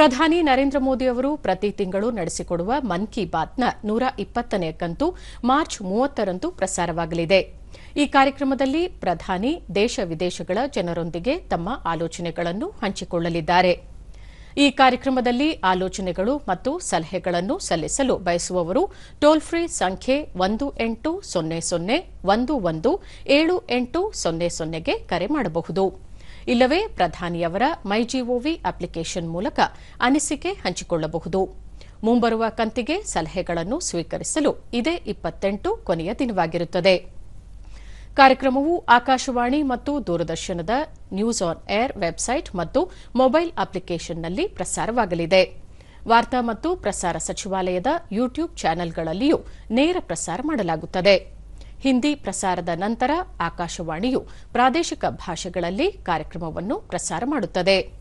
ಪ್ರಧಾನಿ ನರೇಂದ್ರ ಮೋದಿ ಅವರು ಪ್ರತಿ ತಿಂಗಳು ನಡೆಸಿಕೊಡುವ ಮನ್ ಕಿ ಬಾತ್ನ ನೂರ ಇಪ್ಪತ್ತನೇ ಕಂತು ಮಾರ್ಚ್ ಮೂವತ್ತರಂದು ಪ್ರಸಾರವಾಗಲಿದೆ. ಈ ಕಾರ್ಯಕ್ರಮದಲ್ಲಿ ಪ್ರಧಾನಿ ದೇಶ ವಿದೇಶಗಳ ಜನರೊಂದಿಗೆ ತಮ್ಮ ಆಲೋಚನೆಗಳನ್ನು ಹಂಚಿಕೊಳ್ಳಲಿದ್ದಾರೆ. ಈ ಕಾರ್ಯಕ್ರಮದಲ್ಲಿ ಆಲೋಚನೆಗಳು ಮತ್ತು ಸಲಹೆಗಳನ್ನು ಸಲ್ಲಿಸಲು ಬಯಸುವವರು ಟೋಲ್ ಫ್ರೀ ಸಂಖ್ಯೆ ಒಂದು ಎಂಟು ಸೊನ್ನೆ ಸೊನ್ನೆ ಒಂದು ಒಂದು ಏಳು ಎಂಟು ಸೊನ್ನೆ ಸೊನ್ನೆಗೆ ಕರೆ ಮಾಡಬಹುದು. ಇಲ್ಲವೇ ಪ್ರಧಾನಿಯವರ ಮೈಜಿಒವಿ ಅಪ್ಲಿಕೇಶನ್ ಮೂಲಕ ಅನಿಸಿಕೆ ಹಂಚಿಕೊಳ್ಳಬಹುದು. ಮುಂಬರುವ ಕಂತಿಗೆ ಸಲಹೆಗಳನ್ನು ಸ್ವೀಕರಿಸಲು ಇದೇ ಇಪ್ಪತ್ತೆಂಟು ಕೊನೆಯ ದಿನವಾಗಿರುತ್ತದೆ. ಕಾರ್ಯಕ್ರಮವು ಆಕಾಶವಾಣಿ ಮತ್ತು ದೂರದರ್ಶನದ ನ್ಯೂಸ್ ಆನ್ ಏರ್ ವೆಬ್ಸೈಟ್ ಮತ್ತು ಮೊಬೈಲ್ ಅಪ್ಲಿಕೇಶನ್ನಲ್ಲಿ ಪ್ರಸಾರವಾಗಲಿದೆ. ವಾರ್ತಾ ಮತ್ತು ಪ್ರಸಾರ ಸಚಿವಾಲಯದ ಯೂಟ್ಯೂಬ್ ಚಾನೆಲ್ಗಳಲ್ಲಿಯೂ ನೇರ ಪ್ರಸಾರ ಮಾಡಲಾಗುತ್ತದೆ. ಹಿಂದಿ ಪ್ರಸಾರದ ನಂತರ ಆಕಾಶವಾಣಿಯು ಪ್ರಾದೇಶಿಕ ಭಾಷೆಗಳಲ್ಲಿ ಕಾರ್ಯಕ್ರಮವನ್ನು ಪ್ರಸಾರ ಮಾಡುತ್ತದೆ.